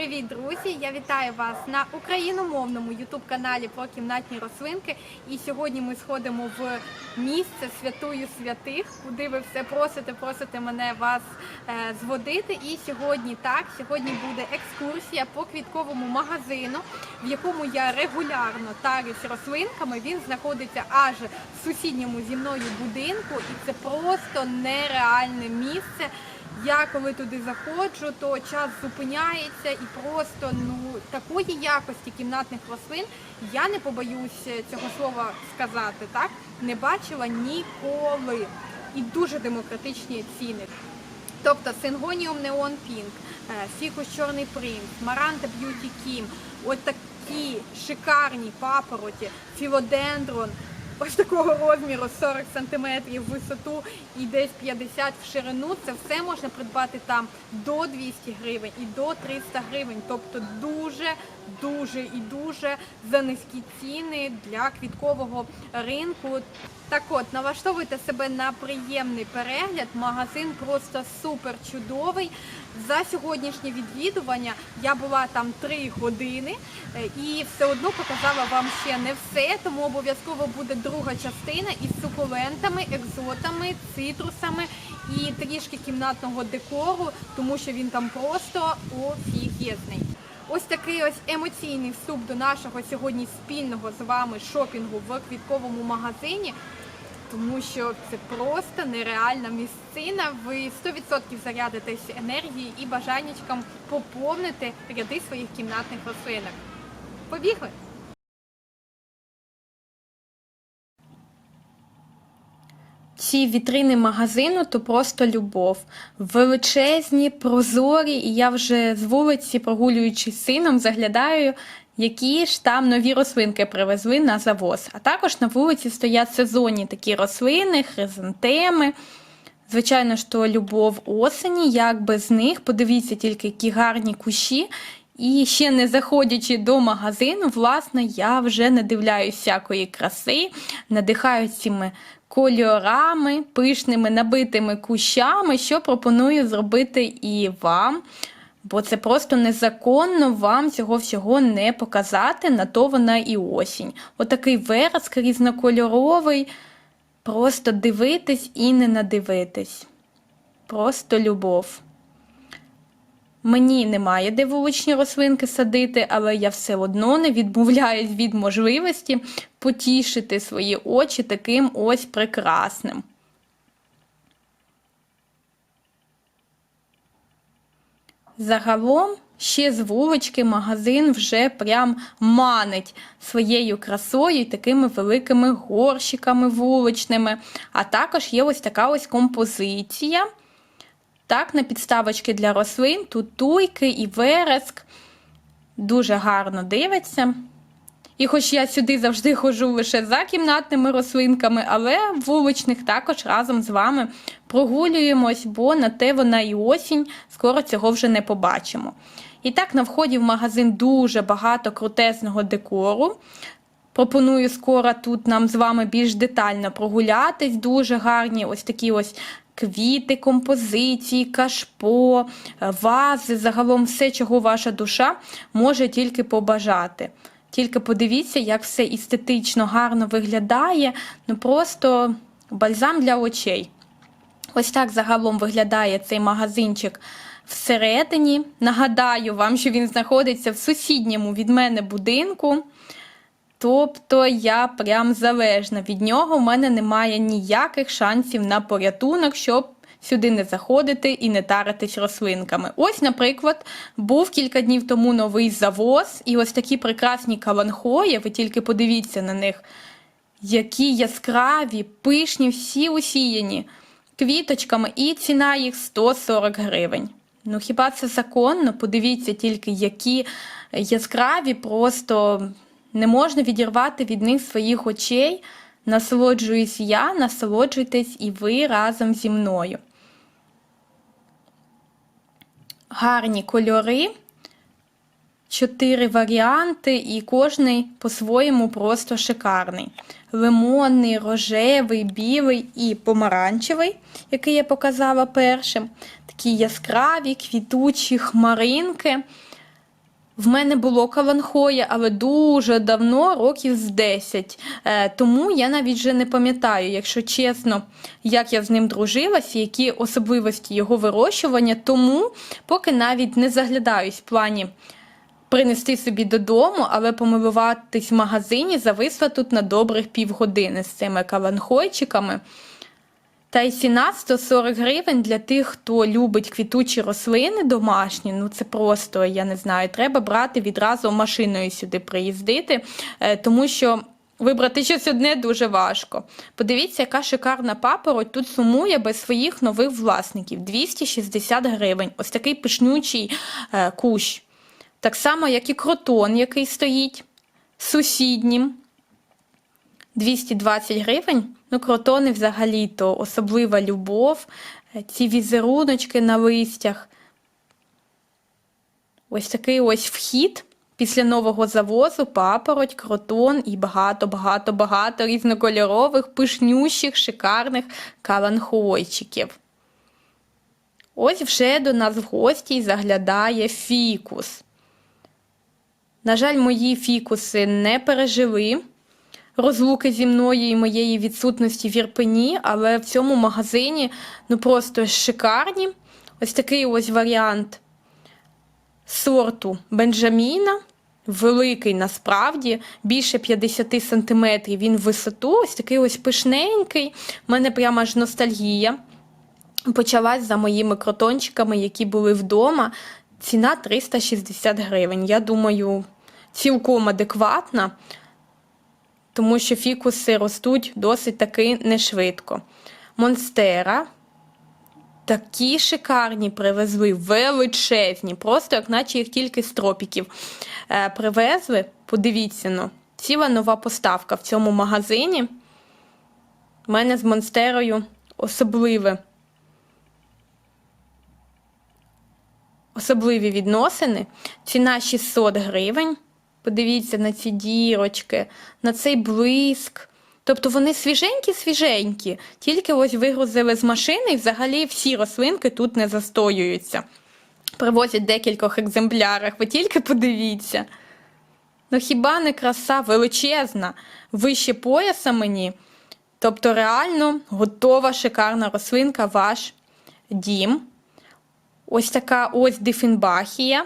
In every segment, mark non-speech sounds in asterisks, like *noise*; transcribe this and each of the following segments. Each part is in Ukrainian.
Привіт, друзі! Я вітаю вас на україномовному ютуб-каналі про кімнатні рослинки. І сьогодні ми сходимо в місце святую святих, куди ви все просите, просите мене вас е, зводити. І сьогодні так, сьогодні буде екскурсія по квітковому магазину, в якому я регулярно тарюсь рослинками. Він знаходиться аж в сусідньому зі мною будинку, і це просто нереальне місце. Я коли туди заходжу, то час зупиняється і просто ну такої якості кімнатних рослин я не побоюсь цього слова сказати, так не бачила ніколи. І дуже демократичні ціни. Тобто Сингоніум Неон Пінк, Фікус Чорний Принц, Маранта Б'юті Кім, от такі шикарні папороті, філодендрон, ось такого розміру 40 см в висоту і десь 50 в ширину. Це все можна придбати там до 200 гривень і до 300 гривень. Тобто дуже, дуже і дуже за низькі ціни для квіткового ринку. Так от, налаштовуйте себе на приємний перегляд. Магазин просто супер чудовий. За сьогоднішнє відвідування я була там 3 години е, і все одно показала вам ще не все, тому обов'язково буде друга частина із сукулентами, екзотами, цитрусами і трішки кімнатного декору, тому що він там просто офігезний. Ось такий ось емоційний вступ до нашого сьогодні спільного з вами шопінгу в квітковому магазині. Тому що це просто нереальна місцина. Ви 100% зарядитесь енергією і бажаннячком поповнити ряди своїх кімнатних рослинок. Побігли! Ці вітрини магазину то просто любов. Величезні, прозорі, і я вже з вулиці, прогулюючись сином, заглядаю, які ж там нові рослинки привезли на завоз. А також на вулиці стоять сезонні такі рослини, хризантеми. Звичайно ж, любов осені, як без них. Подивіться тільки, які гарні кущі. І ще не заходячи до магазину, власне, я вже надивляюсь всякої краси, надихаюсь цими кольорами, пишними набитими кущами, що пропоную зробити і вам. Бо це просто незаконно вам цього всього не показати, на то вона і осінь. Отакий вереск різнокольоровий. Просто дивитись і не надивитись. Просто любов. Мені немає де вуличні рослинки садити, але я все одно не відмовляюсь від можливості потішити свої очі таким ось прекрасним. Загалом, ще з вулички магазин вже прям манить своєю красою і такими великими горщиками вуличними. А також є ось така ось композиція. Так, на підставочки для рослин, тут туйки і вереск. Дуже гарно дивиться. І хоч я сюди завжди ходжу лише за кімнатними рослинками, але вуличних також разом з вами прогулюємось, бо на те вона і осінь, скоро цього вже не побачимо. І так, на вході в магазин дуже багато крутезного декору. Пропоную скоро тут нам з вами більш детально прогулятись. Дуже гарні ось такі ось квіти, композиції, кашпо, вази, загалом все, чого ваша душа може тільки побажати. Тільки подивіться, як все естетично гарно виглядає, ну просто бальзам для очей. Ось так загалом виглядає цей магазинчик всередині. Нагадаю вам, що він знаходиться в сусідньому від мене будинку. Тобто я прям залежна від нього, у мене немає ніяких шансів на порятунок, щоб сюди не заходити і не таритись рослинками. Ось, наприклад, був кілька днів тому новий завоз, і ось такі прекрасні каланхої, ви тільки подивіться на них, які яскраві, пишні, всі усіяні квіточками, і ціна їх 140 гривень. Ну, хіба це законно? Подивіться тільки, які яскраві, просто не можна відірвати від них своїх очей. Насолоджуюсь я, насолоджуйтесь і ви разом зі мною. Гарні кольори, чотири варіанти, і кожний по-своєму просто шикарний. Лимонний, рожевий, білий і помаранчевий, який я показала першим. Такі яскраві, квітучі хмаринки. В мене було каланхоя, але дуже давно, років з 10. Е, тому я навіть вже не пам'ятаю, якщо чесно, як я з ним дружилась, які особливості його вирощування. Тому поки навіть не заглядаюсь в плані принести собі додому, але помилуватись в магазині зависла тут на добрих півгодини з цими каланхойчиками. Та й ціна 140 гривень для тих, хто любить квітучі рослини домашні. Ну це просто, я не знаю, треба брати відразу машиною сюди приїздити, е, тому що. Вибрати щось одне дуже важко. Подивіться, яка шикарна папороть тут сумує без своїх нових власників 260 гривень. Ось такий пишнючий е, кущ. Так само, як і кротон, який стоїть сусіднім. 220 гривень. Ну, кротони взагалі-то особлива любов. Е, Ці візеруночки на листях. Ось такий ось вхід після нового завозу, папороть, кротон і багато-багато-багато різнокольорових, пишнющих, шикарних каланхойчиків. Ось вже до нас в гості заглядає фікус. На жаль, мої фікуси не пережили розлуки зі мною і моєї відсутності в Ірпені, але в цьому магазині ну просто шикарні. Ось такий ось варіант сорту Бенджаміна. Великий насправді, більше 50 сантиметрів він в висоту, ось такий ось пишненький. У мене прямо аж ностальгія. Почалась за моїми кротончиками, які були вдома. Ціна 360 гривень. Я думаю, цілком адекватна, тому що фікуси ростуть досить таки нешвидко. Монстера. Такі шикарні привезли, величезні, просто як наче їх тільки з тропіків е, привезли. Подивіться, ну, ціла нова поставка в цьому магазині. У мене з монстерою особливе. Особливі відносини. Ціна 600 гривень. Подивіться на ці дірочки, на цей блиск. Тобто вони свіженькі-свіженькі, тільки ось вигрузили з машини і взагалі всі рослинки тут не застоюються. Привозять декількох екземплярах, ви тільки подивіться. Ну хіба не краса величезна, вище пояса мені. Тобто, реально готова шикарна рослинка, ваш дім. Ось така ось дифінбахія.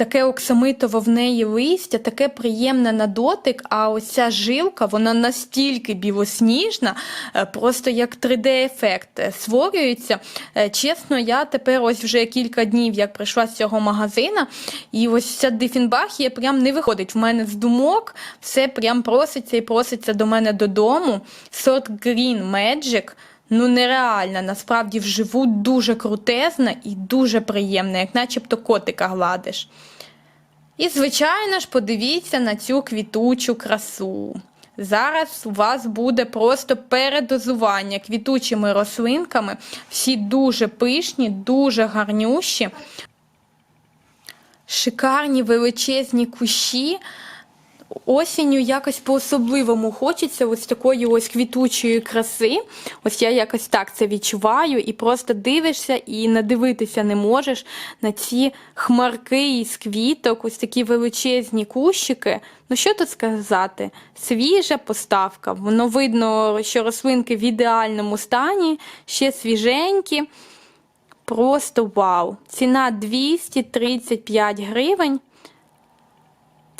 Таке оксамитове в неї листя, таке приємне на дотик, а ось ця жилка, вона настільки білосніжна, е, просто як 3D-ефект створюється. Е, Чесно, я тепер ось вже кілька днів, як прийшла з цього магазина, і ось ця дифінбахія прям не виходить в мене з думок, все прям проситься і проситься до мене додому. Сорт Green Magic. Ну, нереальна, насправді вживу дуже крутезна і дуже приємна, як начебто котика гладиш. І, звичайно ж, подивіться на цю квітучу красу. Зараз у вас буде просто передозування квітучими рослинками. Всі дуже пишні, дуже гарнющі, шикарні величезні кущі. Осінню якось по-особливому хочеться ось такої ось квітучої краси. Ось я якось так це відчуваю, і просто дивишся і надивитися не можеш на ці хмарки із квіток, ось такі величезні кущики. Ну що тут сказати? Свіжа поставка. Воно видно, що рослинки в ідеальному стані, ще свіженькі. Просто вау! Ціна 235 гривень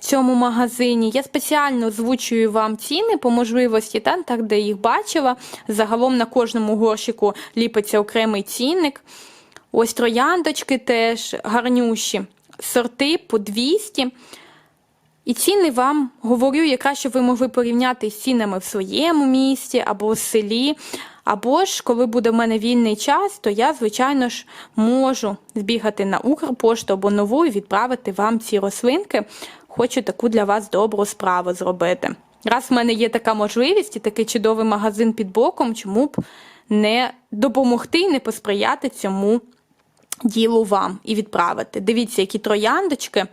в цьому магазині. Я спеціально озвучую вам ціни по можливості, та, так, де їх бачила. Загалом на кожному горщику ліпиться окремий цінник. Ось трояндочки теж гарнющі, сорти по 200. І ціни вам говорю, якраз щоб ви могли порівняти з цінами в своєму місті або в селі. Або ж, коли буде в мене вільний час, то я, звичайно ж, можу збігати на Укрпошту або нову і відправити вам ці рослинки. Хочу таку для вас добру справу зробити. Раз в мене є така можливість і такий чудовий магазин під боком, чому б не допомогти і не посприяти цьому ділу вам і відправити. Дивіться, які трояндочки.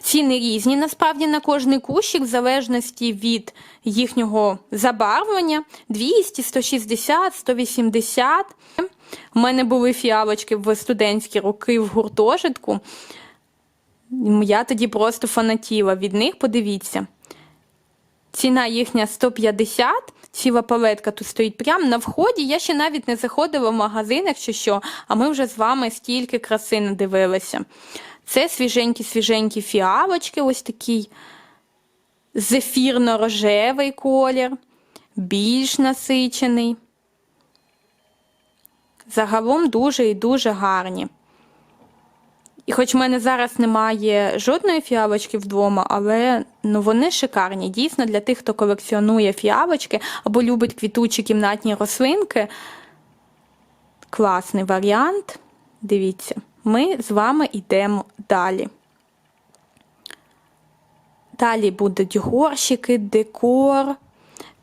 Ціни різні насправді на кожний кущик, в залежності від їхнього забарвлення 200, 160, 180. У мене були фіалочки в студентські роки в гуртожитку. Я тоді просто фанатіла від них, подивіться. Ціна їхня 150, ціла палетка тут стоїть прямо на вході. Я ще навіть не заходила в магазин, якщо що, а ми вже з вами стільки краси надивилися. Це свіженькі-свіженькі фіалочки, ось такий зефірно-рожевий колір, більш насичений. Загалом дуже і дуже гарні. І хоч в мене зараз немає жодної фіалочки вдома, але ну, вони шикарні. Дійсно, для тих, хто колекціонує фіалочки або любить квітучі кімнатні рослинки. Класний варіант. Дивіться, ми з вами йдемо далі. Далі будуть горщики, декор,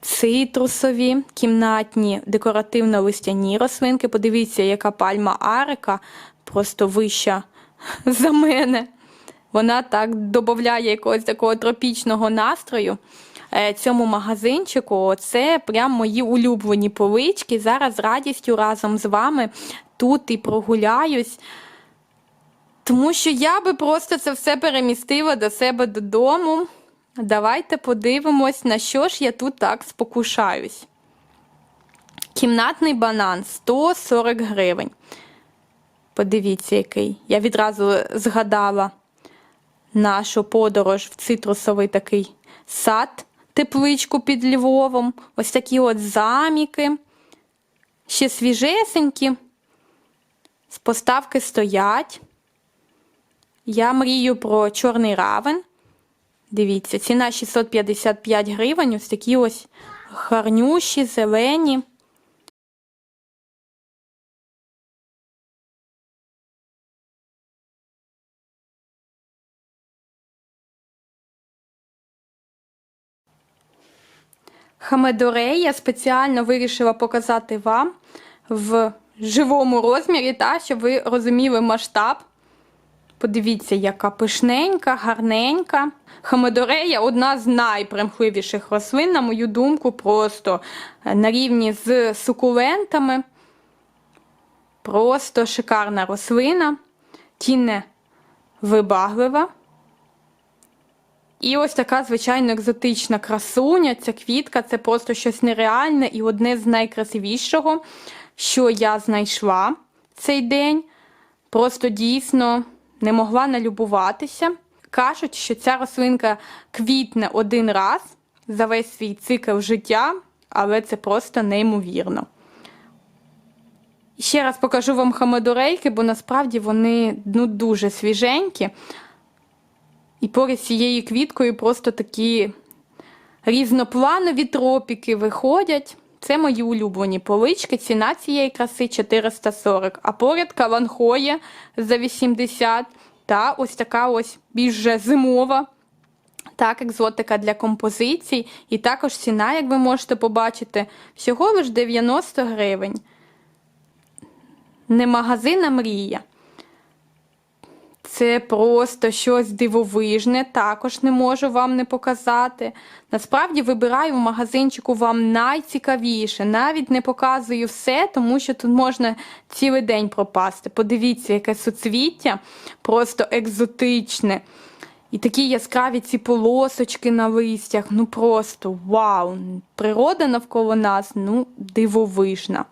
цитрусові, кімнатні декоративно-листяні рослинки. Подивіться, яка пальма арика, просто вища *laughs* за мене. Вона так додає якогось такого тропічного настрою. Е, Цьому магазинчику це прям мої улюблені полички. Зараз з радістю разом з вами тут і прогуляюсь. Тому що я би просто це все перемістила до себе додому. Давайте подивимось, на що ж я тут так спокушаюсь. Кімнатний банан 140 гривень. Подивіться, який. Я відразу згадала нашу подорож в цитрусовий такий сад, тепличку під Львовом. Ось такі от заміки. Ще свіжесенькі. З поставки стоять. Я мрію про чорний равен. Дивіться, ціна 655 гривень. Ось такі ось гарнющі, зелені. Хамедорей я спеціально вирішила показати вам в живому розмірі, та, щоб ви розуміли масштаб. Подивіться, яка пишненька, гарненька. Хамедорея одна з найпримхливіших рослин, на мою думку, просто на рівні з сукулентами. Просто шикарна рослина, тінне вибаглива. І ось така, звичайно, екзотична красуня. Ця квітка це просто щось нереальне і одне з найкрасивішого, що я знайшла цей день. Просто дійсно не могла налюбуватися. Кажуть, що ця рослинка квітне один раз за весь свій цикл життя, але це просто неймовірно. Ще раз покажу вам хамедорейки, бо насправді вони ну, дуже свіженькі. І поряд з цією квіткою просто такі різнопланові тропіки виходять. Це мої улюблені полички. Ціна цієї краси 440. А поряд каланхоє за 80. Та ось така ось більш зимова. Так, екзотика для композицій. І також ціна, як ви можете побачити, всього лиш 90 гривень. Не магазин, а мрія. Це просто щось дивовижне, також не можу вам не показати. Насправді вибираю в магазинчику вам найцікавіше. Навіть не показую все, тому що тут можна цілий день пропасти. Подивіться, яке суцвіття, просто екзотичне. І такі яскраві ці полосочки на листях. Ну просто вау! Природа навколо нас ну, дивовижна.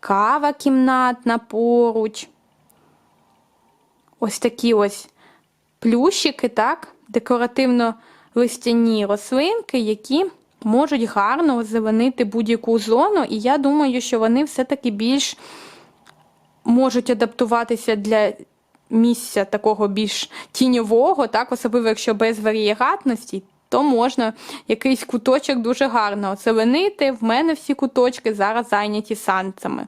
Кава кімнатна поруч. Ось такі ось плющики, так, декоративно-листяні рослинки, які можуть гарно озеленити будь-яку зону. І я думаю, що вони все-таки більш можуть адаптуватися для місця такого більш тіньового, так, особливо якщо без варієгатності, то можна якийсь куточок дуже гарно озеленити. В мене всі куточки зараз зайняті санцями.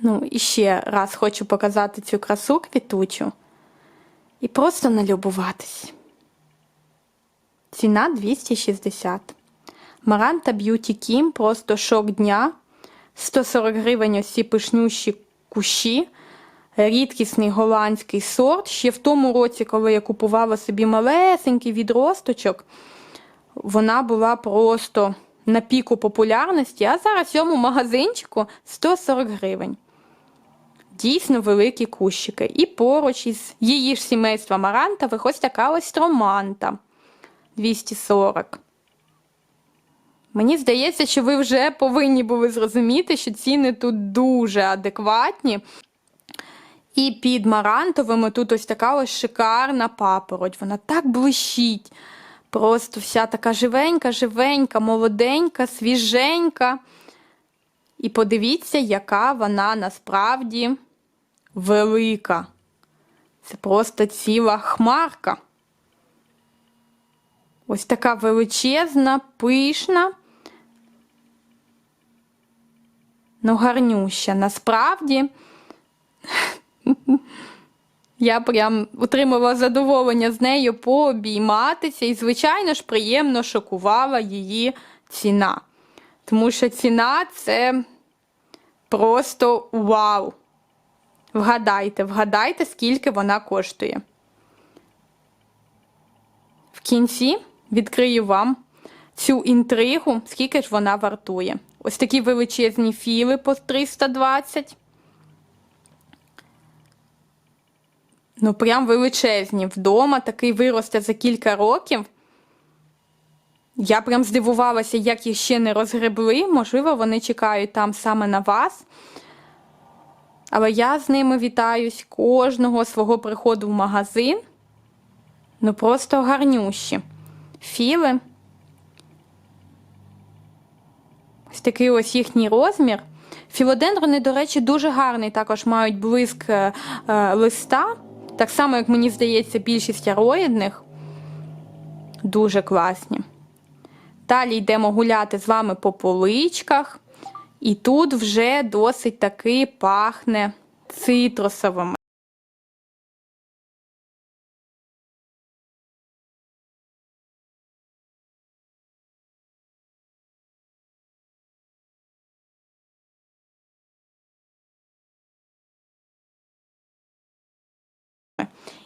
Ну, і ще раз хочу показати цю красу квітучу і просто налюбуватись. Ціна 260. Маранта Б'юті Кім просто шок дня. 140 гривень ось ці пишнющі кущі. Рідкісний голландський сорт. Ще в тому році, коли я купувала собі малесенький відросточок, вона була просто на піку популярності, а зараз цьому магазинчику 140 гривень. Дійсно великі кущики. І поруч із її ж сімейства марантових ось така ось троманта 240. Мені здається, що ви вже повинні були зрозуміти, що ціни тут дуже адекватні. І під марантовими тут ось така ось шикарна папороть. Вона так блищить. Просто вся така живенька, живенька, молоденька, свіженька. І подивіться, яка вона насправді велика. Це просто ціла хмарка. Ось така величезна, пишна. Ну, гарнюща. Насправді. Я прям отримала задоволення з нею пообійматися, і, звичайно ж, приємно шокувала її ціна. Тому що ціна це просто вау. Вгадайте, вгадайте, скільки вона коштує. В кінці відкрию вам цю інтригу, скільки ж вона вартує. Ось такі величезні філи по 320. Ну, прям величезні. Вдома такий виросте за кілька років. Я прям здивувалася, як їх ще не розгребли. Можливо, вони чекають там саме на вас. Але я з ними вітаюсь кожного свого приходу в магазин. Ну, просто гарнющі. Філи. Ось такий ось їхній розмір. Філодендрони, до речі, дуже гарний, також мають блиск е, е, листа. Так само, як мені здається, більшість ароїдних. Дуже класні. Далі йдемо гуляти з вами по поличках. І тут вже досить таки пахне цитрусовими.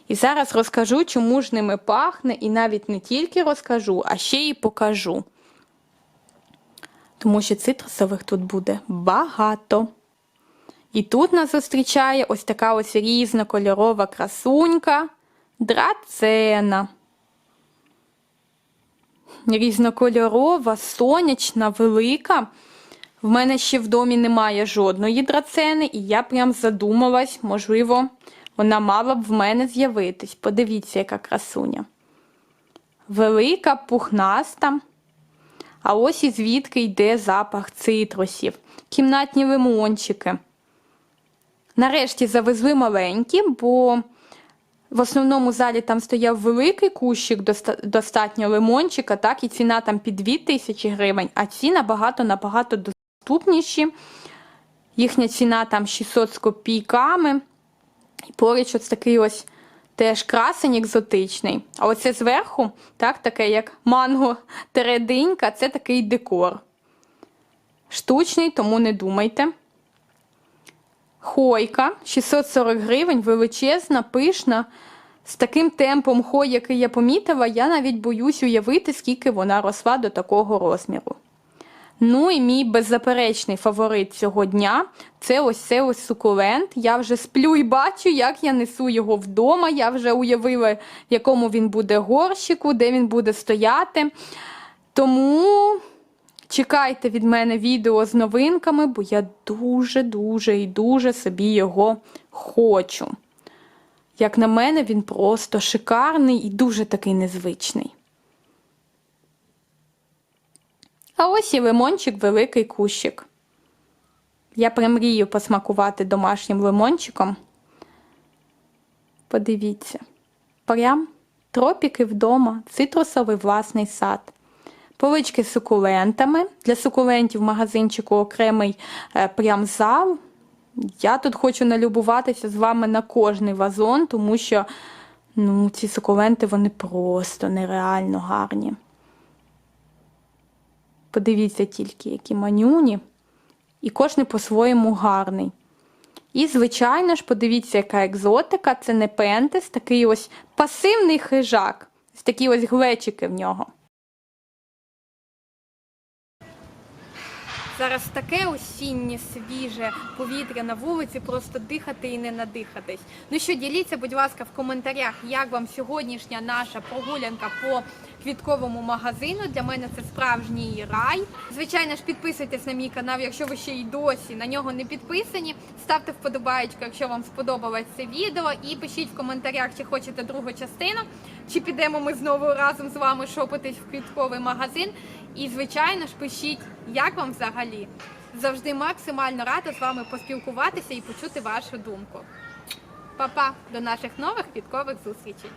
І зараз розкажу, чому ж ними пахне, і навіть не тільки розкажу, а ще й покажу. Тому що цитрусових тут буде багато. І тут нас зустрічає ось така ось різнокольорова красунька драцена. Різнокольорова, сонячна, велика. В мене ще в домі немає жодної драцени, і я прям задумалась, можливо, вона мала б в мене з'явитись. Подивіться, яка красуня. Велика, пухнаста. А ось і звідки йде запах цитрусів, кімнатні лимончики. Нарешті завезли маленькі, бо в основному залі там стояв великий кущик, доста- достатньо лимончика, так, і ціна там під 2 тисячі гривень, а ці набагато-набагато доступніші. Їхня ціна там 600 з копійками. І поруч ось такий ось теж красень екзотичний. А оце зверху, так, таке як манго терединька, це такий декор. Штучний, тому не думайте. Хойка 640 гривень, величезна, пишна. З таким темпом хой, який я помітила, я навіть боюсь уявити, скільки вона росла до такого розміру. Ну і мій беззаперечний фаворит цього дня це ось це ось сукулент. Я вже сплю і бачу, як я несу його вдома. Я вже уявила, в якому він буде горщику, де він буде стояти. Тому чекайте від мене відео з новинками, бо я дуже-дуже і дуже собі його хочу. Як на мене, він просто шикарний і дуже такий незвичний. А ось і лимончик, великий кущик. Я примрію посмакувати домашнім лимончиком. Подивіться. Прям тропіки вдома, цитрусовий власний сад. Полички з сукулентами. Для сукулентів в магазинчику окремий е, прям зал. Я тут хочу налюбуватися з вами на кожний вазон, тому що ну, ці сукуленти вони просто нереально гарні. Подивіться тільки, які манюні. І кожний по-своєму гарний. І, звичайно ж, подивіться, яка екзотика. Це не пентес, такий ось пасивний хижак. Ось такі ось глечики в нього. Зараз таке осіннє, свіже повітря на вулиці, просто дихати і не надихатись. Ну що, діліться, будь ласка, в коментарях, як вам сьогоднішня наша прогулянка по квітковому магазину. Для мене це справжній рай. Звичайно ж, підписуйтесь на мій канал, якщо ви ще й досі на нього не підписані. Ставте вподобаєчку, якщо вам сподобалось це відео, і пишіть в коментарях, чи хочете другу частину, чи підемо ми знову разом з вами шопитись в квітковий магазин. І, звичайно ж, пишіть, як вам взагалі. Завжди максимально рада з вами поспілкуватися і почути вашу думку. Па-па, до наших нових квіткових зустрічей!